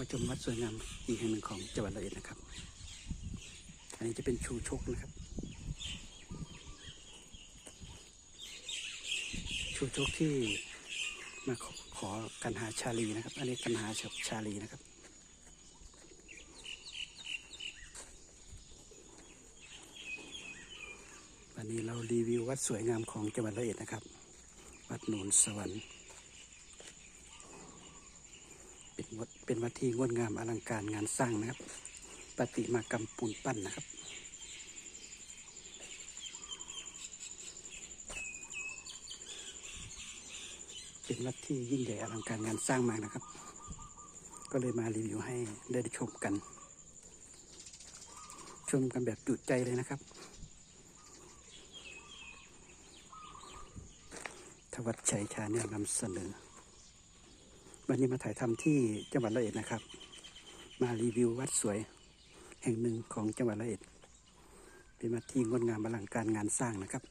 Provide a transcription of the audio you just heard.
มาชมวัดสวยงามอีกแห่งหนึ่งของจังหวัดระยองนะครับ อันนี้จะเป็นชูชกนะครับ ชูชกที่มาขอขอกันหาชาลีนะครับ อันนี้กันหาชาลีนะครับวันนี้เรารีวิววัดสวยงามของจังหวัดระยองนะครับ วัดโนนสวรรค์ เป็น วัดเป็นวัดที่งดงามอลังการงานสร้างนะครับปฏิมากรรมปูนปั้นนะครับเป็นวัดที่ยิ่งใหญ่อลังการงานสร้างมากนะครับ ก็เลยมารีวิวให้ได้ชมกัน ชมกันแบบจุใจเลยนะครับทวัดชัยชาเนี่ยนำเสนอ วันนี้มาถ่ายทำที่จังหวัดระเอ็ดนะครับ มารีวิววัดสวย แห่งหนึ่งของจังหวัดระเอ็ด เป็นวัดที่งดงามอลังการงานสร้างนะครับ